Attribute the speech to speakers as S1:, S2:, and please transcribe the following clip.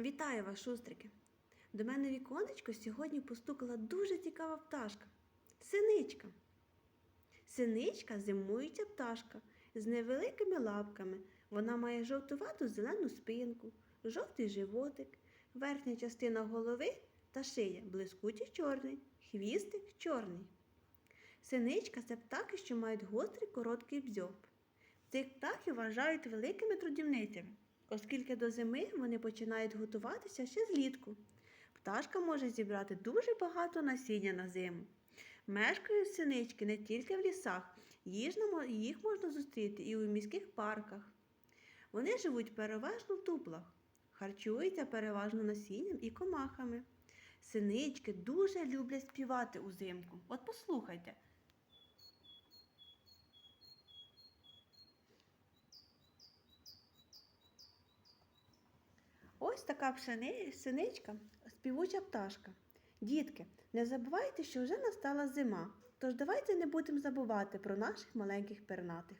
S1: Вітаю вас, шустрики! До мене в віконечко сьогодні постукала дуже цікава пташка. Синичка. Синичка зимуюча пташка з невеликими лапками. Вона має жовтувату зелену спинку, жовтий животик, верхня частина голови та шия блискучий чорний, хвістик чорний. Синичка це птахи, що мають гострий короткий бзьоб. Цих птахів вважають великими трудівницями, оскільки до зими вони починають готуватися ще злітку. Пташка може зібрати дуже багато насіння на зиму. Мешкають синички не тільки в лісах, їх можна зустріти і у міських парках. Вони живуть переважно в дуплах, харчуються переважно насінням і комахами. Синички дуже люблять співати узимку. От послухайте. Ось така пшени- синичка, співуча пташка. Дітки, не забувайте, що вже настала зима, тож давайте не будемо забувати про наших маленьких пернатих.